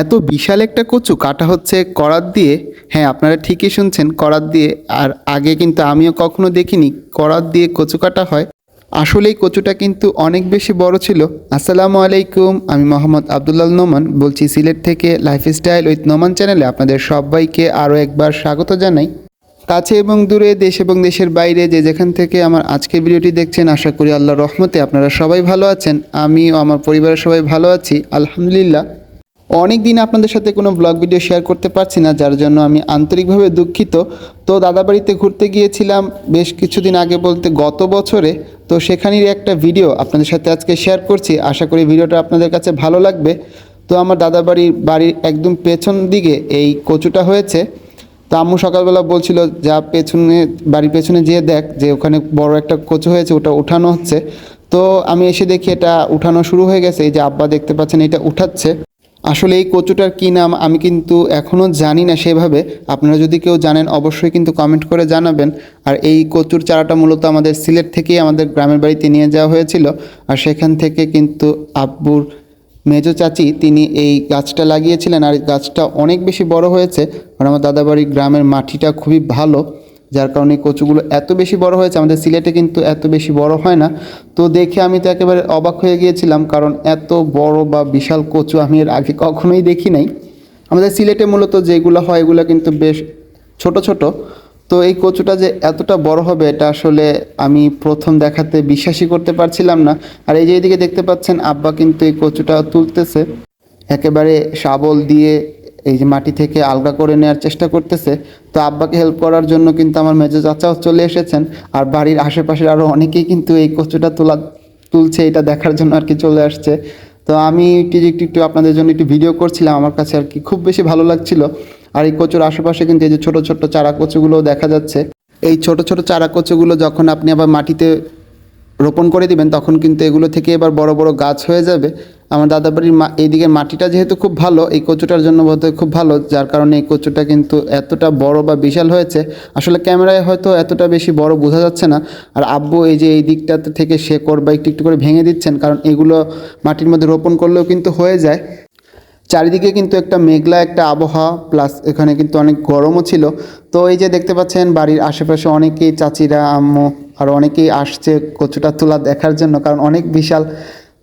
এত বিশাল একটা কচু কাটা হচ্ছে করাত দিয়ে? হ্যাঁ আপনারা ঠিকই শুনছেন, করাত দিয়ে। আর আগে কিন্তু আমিও কখনো দেখিনি করাত দিয়ে কচু কাটা হয়। আসলেই কচুটা কিন্তু অনেক বেশি বড় ছিল। আসসালামু আলাইকুম, আমি মোহাম্মদ আবদুল্লাল নোমান বলছি সিলেট থেকে লাইফস্টাইল উইথ নোমান চ্যানেলে আপনাদের সবাইকে আরও একবার স্বাগত জানাই। কাছে এবং দূরে, দেশ এবং দেশের বাইরে যে যেখান থেকে আমার আজকের ভিডিওটি দেখছেন, আশা করি আল্লাহর রহমতে আপনারা সবাই ভালো আছেন। আমি ও আমার পরিবারের সবাই ভালো আছি, আলহামদুলিল্লাহ। অনেক দিন আপনাদের সাথে কোনো ব্লগ ভিডিও শেয়ার করতে পারছি না, যার জন্য আমি আন্তরিকভাবে দুঃখিত। তো দাদাবাড়িতে ঘুরতে গিয়েছিলাম বেশ কিছুদিন আগে বলতে গত বছরে। তো সেখানেরই একটা ভিডিও আপনাদের সাথে আজকে শেয়ার করছি। আশা করি ভিডিওটা আপনাদের কাছে ভালো লাগবে। তো আমার দাদাবাড়ির বাড়ির একদম পেছন দিকে এই কচুটা হয়েছে। তো আম্মু সকালবেলা বলছিল, যা পেছনে, বাড়ির পেছনে যেয়ে দেখ যে ওখানে বড় একটা কচু হয়েছে, ওটা উঠানো হচ্ছে। তো আমি এসে দেখি এটা উঠানো শুরু হয়ে গেছে। এই যে আব্বা দেখতে পাচ্ছেন, এটা উঠাচ্ছে। আসলে এই কচুটার কী নাম আমি কিন্তু এখনও জানি না সেভাবে। আপনারা যদি কেউ জানেন, অবশ্যই কিন্তু কমেন্ট করে জানাবেন। আর এই কচুর চারাটা মূলত আমাদের সিলেট থেকেই আমাদের গ্রামের বাড়িতে নিয়ে যাওয়া হয়েছিল। আর সেখান থেকে কিন্তু আব্বুর মেজো চাচি, তিনি এই গাছটা লাগিয়েছিলেন। আর গাছটা অনেক বেশি বড় হয়েছে। আর আমার দাদাবাড়ির গ্রামের মাটিটা খুবই ভালো। যার কারণে কচুগুলো এত বেশি বড় হয়েছে, আমাদের সিলেটে কিন্তু এত বেশি বড় হয় না। তো দেখে আমি তো একেবারে অবাক হয়ে গিয়েছিলাম, কারণ এত বড় বা বিশাল কচু আমি এর আগে কখনোই দেখি নাই। আমাদের সিলেটে মূলত যেগুলো হয়, এগুলো কিন্তু বেশ ছোট ছোট। তো এই কচুটা যে এতটা বড় হবে, এটা আসলে আমি প্রথম দেখাতে বিশ্বাসই করতে পারছিলাম না। আর এই যে এদিকে দেখতে পাচ্ছেন, আব্বা কিন্তু এই কচুটা তুলতেছে। একেবারে শাবল দিয়ে এই যে মাটি থেকে আলগা করে নেওয়ার চেষ্টা করতেছে, তো আব্বাকে হেল্প করার জন্য কিন্তু আমার মেজো চাচাও চলে এসেছেন, আর বাড়ির আশেপাশের আরও অনেকেই কিন্তু এই কচুটা তোলা, তুলছে, এটা দেখার জন্য আর কি চলে আসছে। তো আমি একটু একটু একটু আপনাদের জন্য একটু ভিডিও করছিলাম, আমার কাছে আর কি খুব বেশি ভালো লাগছিল। আর এই কচুর আশেপাশে কিন্তু এই যে ছোটো ছোটো চারা কচুগুলোও দেখা যাচ্ছে। এই ছোট ছোট চারা কচুগুলো যখন আপনি আবার মাটিতে রোপণ করে দিবেন, তখন কিন্তু এগুলো থেকে এবার বড় বড় গাছ হয়ে যাবে। আমার দাদাবাড়ির মা এইদিকে মাটিটা যেহেতু খুব ভালো, এই কচুটার জন্য বোধহয় খুব ভালো, যার কারণে এই কচুটা কিন্তু এতটা বড় বা বিশাল হয়েছে। আসলে ক্যামেরায় হয়তো এতটা বেশি বড় বোঝা যাচ্ছে না। আর আব্বু এই যে এই দিকটাতে থেকে শেকড় বা একটু একটু করে ভেঙে দিচ্ছেন, কারণ এগুলো মাটির মধ্যে রোপণ করলেও কিন্তু হয়ে যায়। চারিদিকে কিন্তু একটা মেঘলা একটা আবহাওয়া, প্লাস এখানে কিন্তু অনেক গরমও ছিল। তো এই যে দেখতে পাচ্ছেন, বাড়ির আশেপাশে অনেকেই চাচিরা, আম্মু, আর অনেকেই আসছে কচুটা তোলা দেখার জন্য, কারণ অনেক বিশাল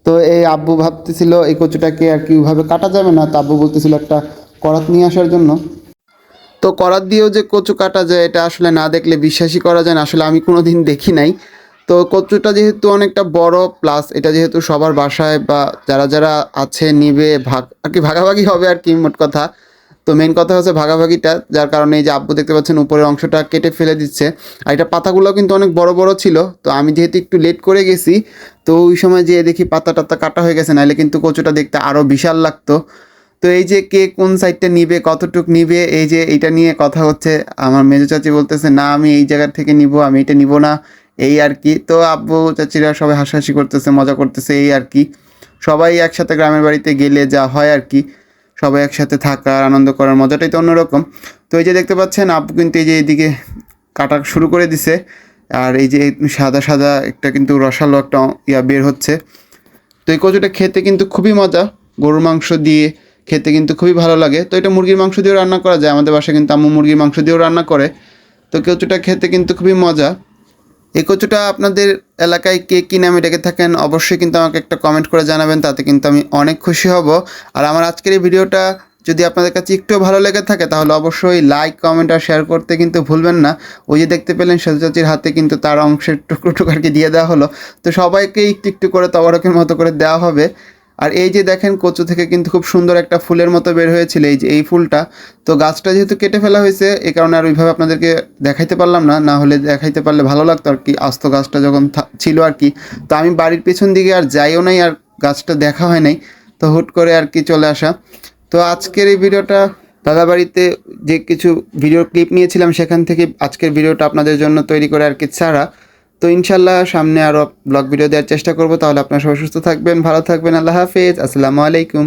তো এই আব্বু ভাবতেছিল, এই কচুটাকে আর কি ওইভাবে কাটা যাবে না? তো আব্বু বলতেছিল, একটা করাত নিয়ে আসার জন্য। তো করাত দিয়েও যে কচু কাটা যায়, এটা আসলে না দেখলে বিশ্বাসই করা যায় না। আসলে আমি কোনো দিন দেখি নাই। তো কচুটা যেহেতু অনেকটা বড়, প্লাস এটা যেহেতু সবার বাসায় বা যারা যারা আছে, নিবে, ভাগ আর কি ভাগাভাগি হবে আর কি, মোট কথা। তো মেন কথা হচ্ছে ভাগাভাগিটা, যার কারণে এই যে আব্বু দেখতে পাচ্ছেন উপরের অংশটা কেটে ফেলে দিচ্ছে। আর এটা পাতাগুলো কিন্তু অনেক বড় বড় ছিল, তো আমি যেহেতু একটু লেট করে গেছি, তো ওই সময় যেয়ে দেখি পাতা টাতা কাটা হয়ে গেছে, নাহলে কিন্তু কচুটা দেখতে আরও বিশাল লাগতো। তো এই যে কে কোন সাইডটা নিবে, কতটুক নিবে, এই যে এইটা নিয়ে কথা হচ্ছে, আমার মেজো চাচি বলতেছে, না, আমি এই জায়গার থেকে নিব, আমি এটা নিব না। এই আর কি। তো আব্বু চাচিরা সবাই হাসাহাসি করতেছে, মজা করতেছে, এই আর কি। সবাই একসাথে গ্রামের বাড়িতে গেলে যা হয় আর কি। সবাই একসাথে থাকার আনন্দ করার মজাটাই তো অন্যরকম। তো এই যে দেখতে পাচ্ছেন, আপু কিন্তু এই যে এইদিকে কাটা শুরু করে দিছে। আর এই যে সাদা সাদা একটা কিন্তু রসালো একটা ইয়া বের হচ্ছে। তো এই কচুটা খেতে কিন্তু খুবই মজা। গরুর মাংস দিয়ে খেতে কিন্তু খুবই ভালো লাগে। তো এটা মুরগির মাংস দিয়েও রান্না করা যায়। আমাদের বাসায় কিন্তু আম্মু মুরগির মাংস দিয়েও রান্না করে। তো কচুটা খেতে কিন্তু খুবই মজা। এই কচুটা আপনাদের এলাকায় কে কী নামে ডেকে থাকেন অবশ্যই কিন্তু আমাকে একটা কমেন্ট করে জানাবেন, তাতে কিন্তু আমি অনেক খুশি হব। আর আমার আজকের এই ভিডিওটা যদি আপনাদের কাছে একটু ভালো লেগে থাকে তাহলে অবশ্যই লাইক কমেন্ট আর শেয়ার করতে কিন্তু ভুলবেন না। ওই যে দেখতে পেলেন সেতু চাচির হাতে কিন্তু তার অংশের টুকরো টুকারকে দিয়ে দেওয়া হলো। তো সবাইকেই একটু একটু করে তবরকের মতো করে দেওয়া হবে। আর এই যে দেখেন কচু থেকে কিন্তু খুব সুন্দর একটা ফুলের মতো বের হয়েছিল এই যে, এই ফুলটা। তো গাছটা যেহেতু কেটে ফেলা হয়েছে এই কারণে আর ওইভাবে আপনাদেরকে দেখাইতে পারলাম না। না হলে দেখাইতে পারলে ভালো লাগতো আর কি, আস্ত গাছটা যখন ছিল আর কি। তো আমি বাড়ির পেছন দিকে আর যাইও নাই আর গাছটা দেখা হয় নাই। তো হুট করে আর কি চলে আসা। তো আজকের এই ভিডিওটা দাদা বাড়িতে যে কিছু ভিডিও ক্লিপ নিয়েছিলাম, সেখান থেকে আজকের ভিডিওটা আপনাদের জন্য তৈরি করে আর কি ছাড়া। তো ইনশাল্লাহ সামনে আরও ব্লগ ভিডিও দেওয়ার চেষ্টা করব। তাহলে আপনারা সবাই সুস্থ থাকবেন, ভালো থাকবেন, আল্লাহ হাফেজ, আসসালামু আলাইকুম।